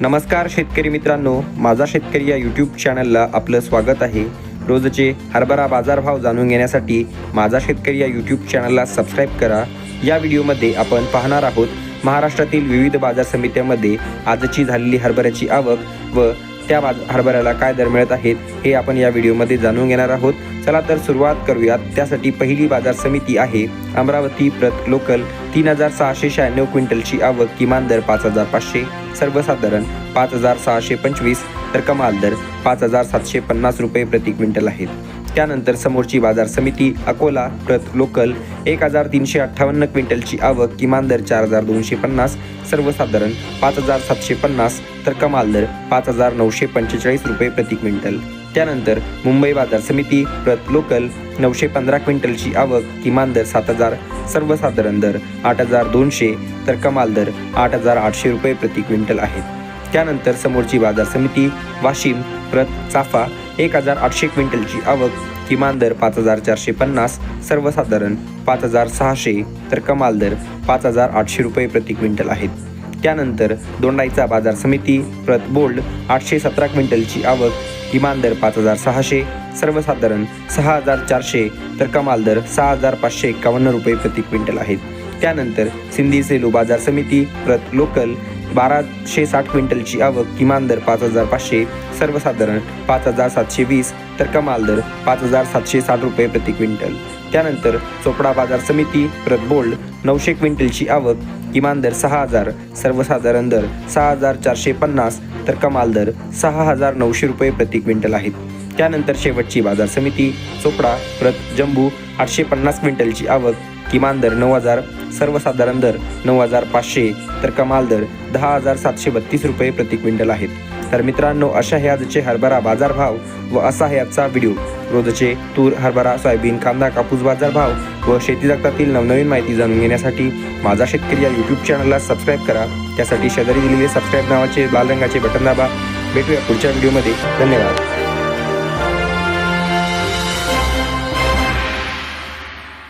नमस्कार शेतकरी मित्रांनो माझा शेतकरी या यूट्यूब चॅनलला आपलं स्वागत आहे. रोजचे हरभरा बाजारभाव जाणून घेण्यासाठी माझा शेतकरी या यूट्यूब चॅनलला सबस्क्राईब करा. या व्हिडिओमध्ये आपण पाहणार आहोत महाराष्ट्रातील विविध बाजार समित्यांमध्ये आजची झालेली हरभऱ्याची आवक व त्या बाज हरभऱ्याला काय दर मिळत आहेत हे आपण या व्हिडिओमध्ये जाणून घेणार आहोत. चला तर सुरुवात करूयात. त्यासाठी पहिली बाजार समिती आहे अमरावती प्रत लोकल. तीन हजार सहाशे शहाण्णव क्विंटलची आवक किमान दर पाच हजार पाचशे. सर्वसाधारण पाच हजार सहाशे पंचवीस. तर कमाल दर पाच हजार सातशे पन्नास रुपये प्रति क्विंटल आहेत. त्यानंतर समोरची बाजार समिती अकोला प्रत लोकल एक हजार तीनशे अठ्ठावन्न क्विंटलची आवक किमान दर चार हजार दोनशे पन्नास सर्वसाधारण पाच हजार सातशे पन्नास तर कमाल दर पाच हजार नऊशे पंचेचाळीस रुपये प्रति क्विंटल. त्यानंतर मुंबई बाजार समिती प्रत लोकल नऊशे पंधरा क्विंटलची आवक किमान दर सात हजार सर्वसाधारण दर आठ हजार दोनशे तर कमाल दर आठ हजार आठशे रुपये प्रति क्विंटल आहेत त्यानंतर समोरची बाजार समिती वाशिम प्रत चाफा एक हजार आठशे क्विंटलची आवक. किमान दर पाच हजार चारशे पन्नास सर्वसाधारण पाच हजार सहाशे तर कमाल दर पाच हजार आठशे रुपये प्रति क्विंटल आहेत. त्यानंतर दोंडाईचा बाजार समिती प्रत बोल्ड आठशे सतरा क्विंटलची आवक. किमान दर पाच हजार सहाशे सर्वसाधारण सहा हजार चारशे तर कमाल दर सहा हजार पाचशे एकावन्न रुपये प्रति क्विंटल आहेत. त्यानंतर सिंधी सेलू बाजार समिती प्रत लोकल बाराशे साठ क्विंटलची आवक किमान दर पाच हजार पाचशे सर्वसाधारण पाच हजार सातशे वीस तर कमाल दर पाच हजार सातशे साठ रुपये प्रति क्विंटल. त्यानंतर चोपडा बाजार समिती प्रत बोल्ड नऊशे क्विंटलची आवक किमान दर सहा हजार सर्वसाधारण दर सहा हजार चारशे पन्नास तर कमाल दर सहा हजार नऊशे रुपये प्रति क्विंटल आहेत. त्यानंतर शेवटची बाजार समिती चोपडा प्रत जम्बू आठशे पन्नास क्विंटलची आवक किमान दर नऊ हजार सर्वसाधारण दर नऊ हजार पाचशे तर कमाल दर दहा हजार सातशे बत्तीस रुपये प्रति क्विंटल आहेत. तर मित्रांनो अशा हे आजचे हरभरा बाजारभाव व असा हे आजचा व्हिडिओ. रोजचे तूर हरभरा सोयाबीन कांदा कापूस बाजारभाव व शेती जगतातील नवनवीन माहिती जाणून घेण्यासाठी माझा शेतकरी या यूट्यूब चॅनलला सबस्क्राईब करा. त्यासाठी शेजारी दिलेले सबस्क्राईब नावाचे लाल रंगाचे बटन दाबा. भेटूया पुढच्या व्हिडिओमध्ये धन्यवाद.